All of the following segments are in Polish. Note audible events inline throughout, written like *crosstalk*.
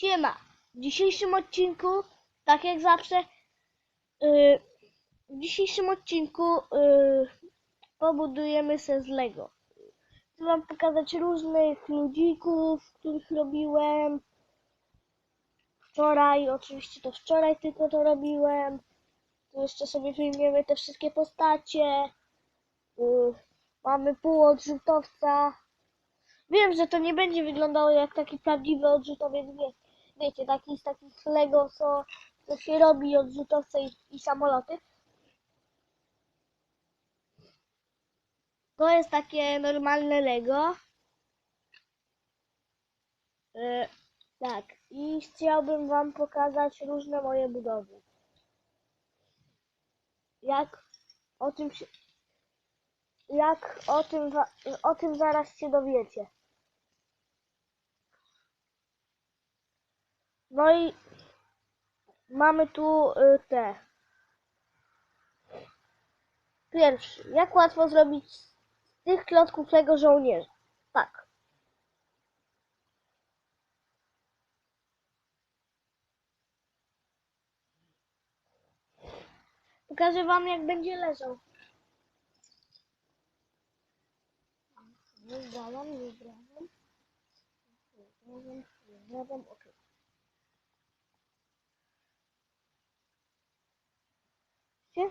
Siema! W dzisiejszym odcinku, tak jak zawsze, yy, w dzisiejszym odcinku yy, pobudujemy se z Lego. Chcę wam pokazać różnych ludzików, których robiłem. Wczoraj, oczywiście to wczoraj tylko to robiłem. Tu jeszcze sobie filmujemy te wszystkie postacie. Yy, mamy pół odrzutowca. Wiem, że to nie będzie wyglądało jak taki prawdziwy odrzutowiec, wie, wiecie, taki z takich Lego, co, co się robi odrzutowce i, i samoloty. To jest takie normalne Lego. E, tak, i chciałbym wam pokazać różne moje budowy. Jak o tym się, jak o tym, o tym zaraz się dowiecie. No i mamy tu y, te. Pierwszy. Jak łatwo zrobić z tych klocków Lego żołnierza? Tak. Pokażę wam jak będzie leżał. Nie zdradzam, nie zdradzam, okej. Widzicie?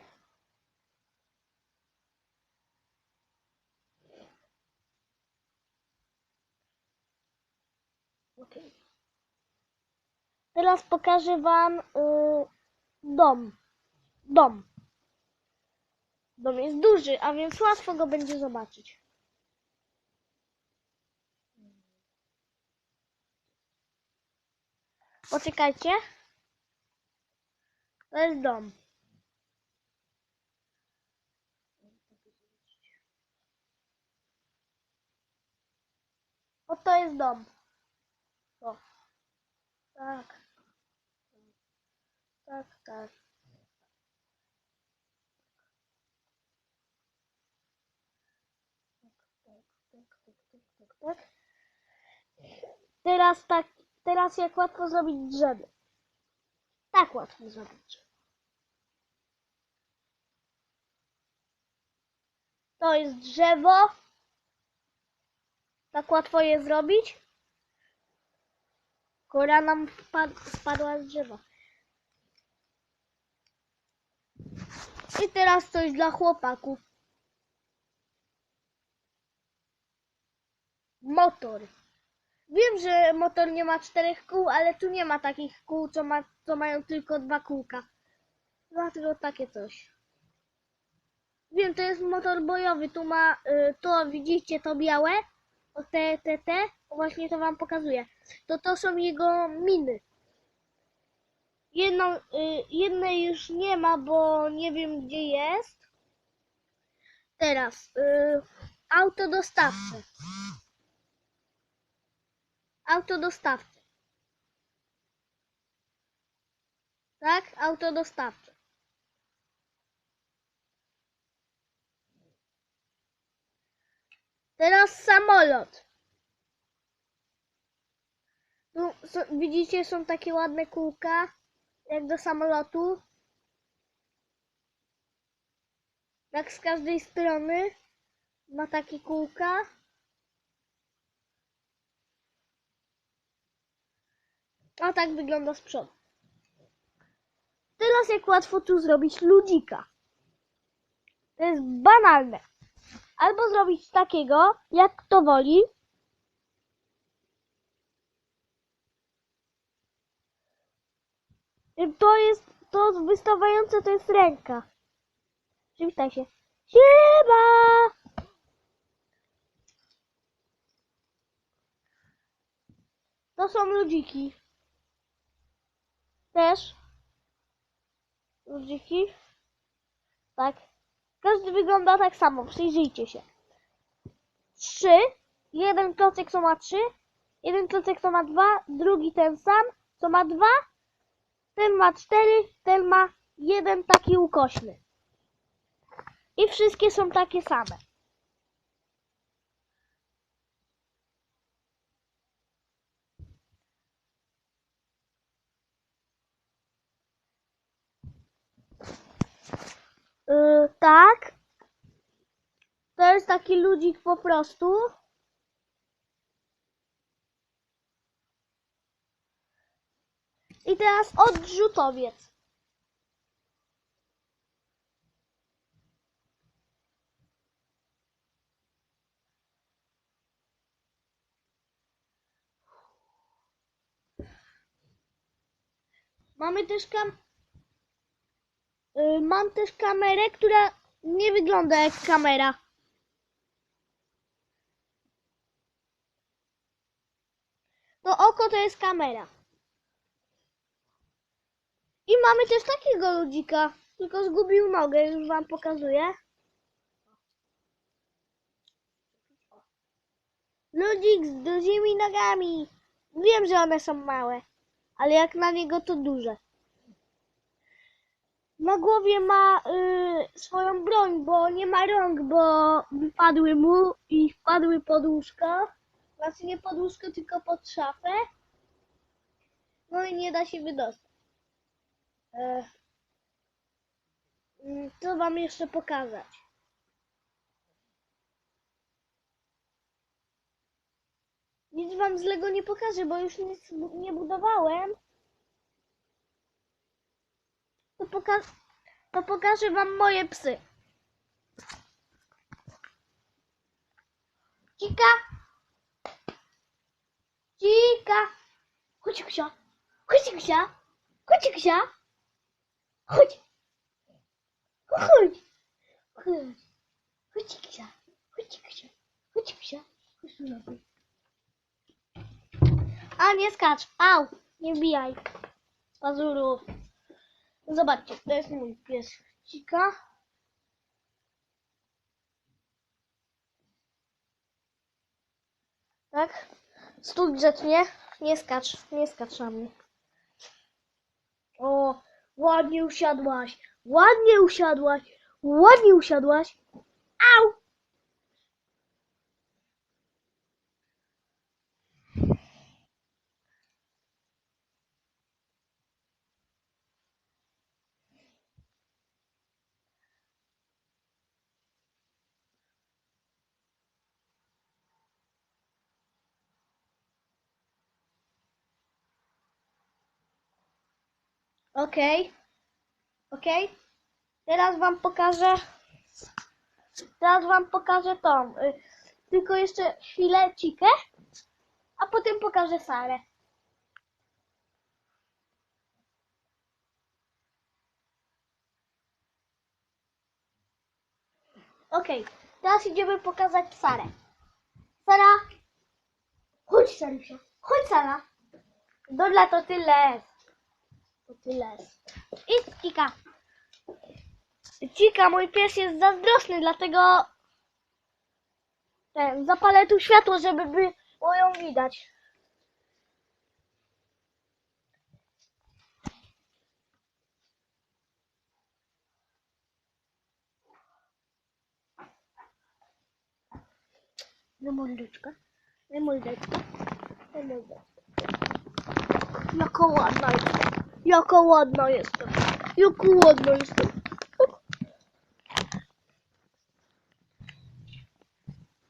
Okej. Teraz pokażę wam y, dom. Dom. Dom jest duży, a więc łatwo go będzie zobaczyć. Poczekajcie. To jest dom. Oto jest dom. O. Tak, tak, tak, tak, tak. Teraz tak, teraz jak łatwo zrobić drzewo. Tak łatwo zrobić. To jest drzewo. Tak łatwo je zrobić. Kora nam spadła z drzewa. I teraz coś dla chłopaków. Motor. Wiem, że motor nie ma czterech kół, ale tu nie ma takich kół, co, ma, co mają tylko dwa kółka. Dlatego takie coś. Wiem, to jest motor bojowy. Tu ma, y, to widzicie to białe? O te, te, te? Właśnie to wam pokazuję. To to są jego miny. Jedną, y, jednej już nie ma, bo nie wiem gdzie jest. Teraz y, auto dostawcze. Auto. Tak, auto dostawcze. Teraz samolot. Tu są, widzicie, są takie ładne kółka, jak do samolotu. Tak z każdej strony ma takie kółka. A tak wygląda z przodu. Teraz jak łatwo tu zrobić ludzika. To jest banalne. Albo zrobić takiego, jak kto woli. To jest, to wystawające to jest ręka. Przywitaj się. Siema! To są ludziki. Też. Ludziki. Tak. Każdy wygląda tak samo, przyjrzyjcie się. Trzy. Jeden klocek co ma trzy. Jeden klocek co ma dwa. Drugi ten sam, co ma dwa. Ten ma cztery. Ten ma jeden taki ukośny. I wszystkie są takie same. Tak. To jest taki ludzik po prostu. I teraz odrzutowiec. Mamy też kam... Y, Mam też kamerę, która nie wygląda jak kamera. To oko to jest kamera. I mamy też takiego ludzika, tylko zgubił nogę, już wam pokazuję. Ludzik z dużymi nogami. Wiem, że one są małe, ale jak na niego to duże. Na głowie ma y, swoją broń, bo nie ma rąk, bo wypadły mu i wpadły pod łóżko. Znaczy nie pod łóżko, tylko pod szafę. No i nie da się wydostać. E, mm, co wam jeszcze pokazać? Nic wam złego nie pokażę, bo już nic nie budowałem. To, poka- to pokażę wam moje psy. Cika! Cika! Chodź, Kusia! Chodź, Kusia! Chodź, Kusia! Chodź! Chodź! Chodź! Chodź, Kusia! Chodź, Kusia! Chodź, Kusia! Chodź lepiej. A, nie skacz! Au! Nie wbijaj! Z pazurów. Zobaczcie, to jest mój pies Cika. Tak? Stój grzecznie. Nie skacz, nie skacz na mnie. O, ładnie usiadłaś. Ładnie usiadłaś. Ładnie usiadłaś. Au! Okej. Okej. Teraz wam pokażę. Teraz wam pokażę tą. y, Tylko jeszcze chwilę cikę, a potem pokażę Sarę. Okej, teraz idziemy pokazać Sarę. Sara! Chodź, Sarusia. Chodź, Sara. Dobra, to tyle. To tyle. I Cika. Cika, mój pies jest zazdrosny, dlatego ten, zapalę tu światło, żeby było ją widać. Mordeczka, mordeczka, no mordeczka. Jaka ładna jestem. Jaka ładna jestem. Jaka ładna jestem.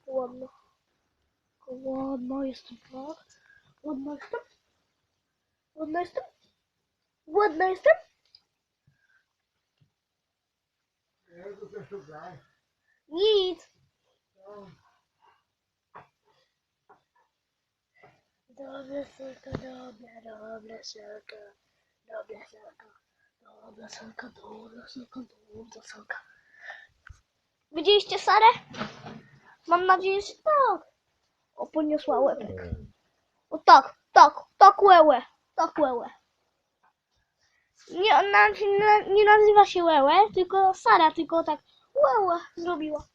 Ładna. Jaka ładna jestem, tak? Ładna jestem? Ładna jestem? Ładna jestem? Nic. Dobra, Solka, dobra, dobra, Solka. Dobra, Solka. Dobra, Solka, dobra, Solka, dobra. Widzieliście Sarę? Mam nadzieję, że tak. O, poniosła łebek. O tak, tak, tak łełe, tak łełe. Nie, ona nie nazywa się łełe, tylko Sara, tylko tak łełe zrobiła.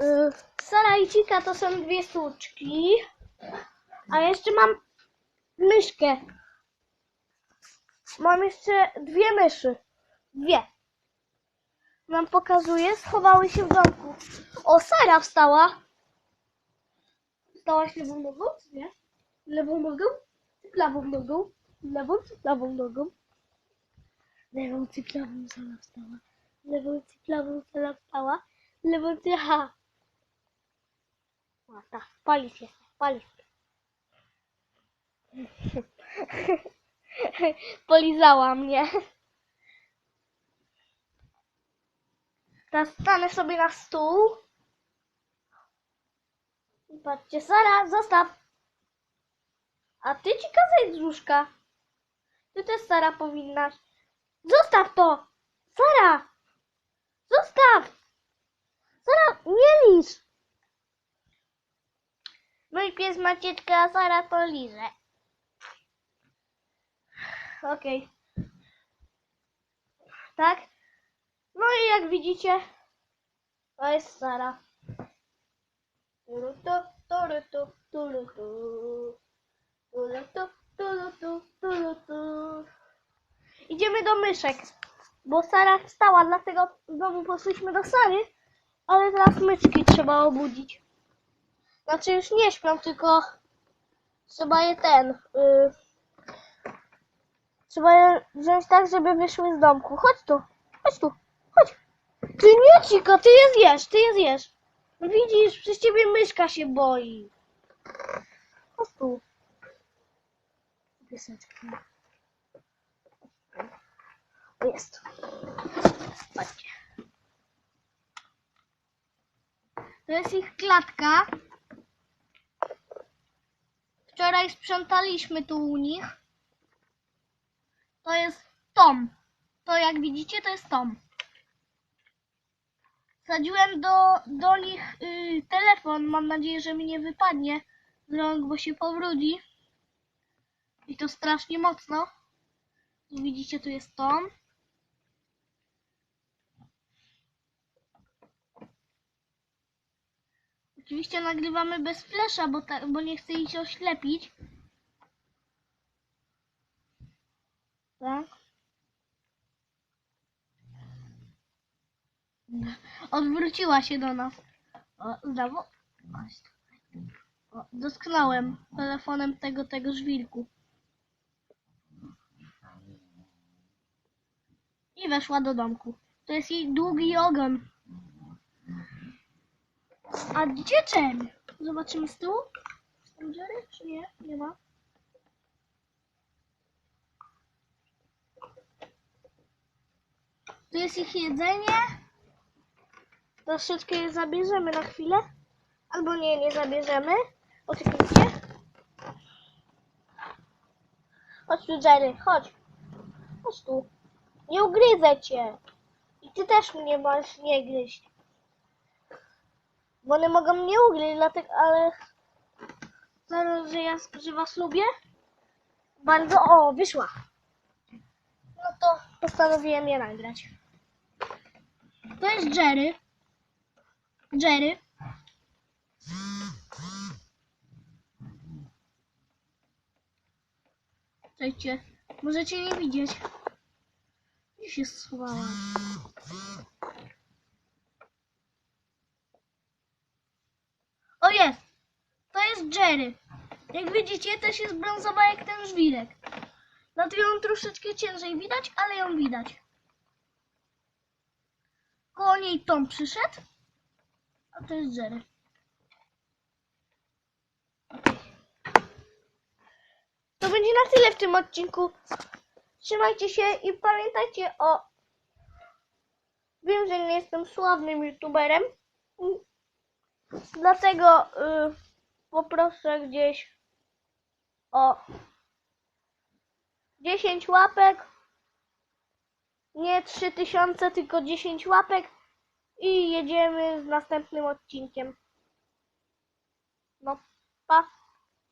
Y, Sara i Cika to są dwie sztuczki. A jeszcze mam myszkę. Mam jeszcze dwie myszy. Dwie. Wam pokazuję. Schowały się w domku. O, Sara wstała. Wstałaś lewą nogą? czy Nie. Lewą nogą? Lewą nogą. Lewą cyklawą nogą. Lewą cyklawą Sara wstała. Lewą cyklawą Sara wstała. Lewą cyklawą. O, tak, polis jest, polis. *laughs* Polizała mnie. Teraz stanę sobie na stół. I patrzcie, Sara, zostaw. A ty ci kazaj z łóżka. Ty też, Sara, powinnaś. Zostaw to! Sara! Zostaw! Sara, nie licz! Mój pies Macieczka, a Sara to liże. Okej. Tak? No i jak widzicie, to jest Sara. Turutu, turutu, turutu. Turutu, turutu, turutu. Idziemy do myszek, bo Sara wstała, dlatego znowu poszliśmy do Sary, ale teraz myczki trzeba obudzić. Znaczy już nie śpią, tylko trzeba je ten... y, trzeba je wziąć tak, żeby wyszły z domku. Chodź tu, chodź tu, chodź. Ty nie cika, ty je zjesz, ty je zjesz. No widzisz, przez ciebie myszka się boi. Chodź tu. Pieseczka. O, Jest. Patrzcie. To jest ich klatka. Wczoraj sprzątaliśmy tu u nich. To jest Tom. To jak widzicie, to jest Tom. Wsadziłem do, do nich y, telefon. Mam nadzieję, że mi nie wypadnie z rąk, bo się powróci. I to strasznie mocno. Tu widzicie, tu jest Tom. Oczywiście nagrywamy bez flesza, bo, ta, bo nie chcę ich oślepić. Tak. Odwróciła się do nas. O, znowu. O, dotknąłem telefonem tego, tego żwirku. I weszła do domku. To jest jej długi ogon. A gdzie? Zobaczymy z tyłu. Jerry, czy nie? Nie ma. Tu jest ich jedzenie. Troszeczkę je zabierzemy na chwilę. Albo nie, nie zabierzemy. Oczekajcie. Chodź tu, Jerry, chodź. Chodź tu. Nie ugryzę cię. I ty też mnie masz nie gryźć. Bo one mogą mnie ugryźć, dlatego, ale... Zaraz, że ja że was lubię. Bardzo... O, wyszła. No to postanowiłem je nagrać. To jest Jerry. Jerry. Czekajcie, możecie nie widzieć. Gdzie się schowała? Jak widzicie, też jest brązowa jak ten żwirek. Dlatego ją troszeczkę ciężej widać, ale ją widać. Koło niej Tom przyszedł, a to jest Jerry. To będzie na tyle w tym odcinku. Trzymajcie się i pamiętajcie o... Wiem, że nie jestem sławnym youtuberem, dlatego... Yy poproszę gdzieś o 10 łapek. Nie 3000, tylko 10 łapek. I jedziemy z następnym odcinkiem. No, pa.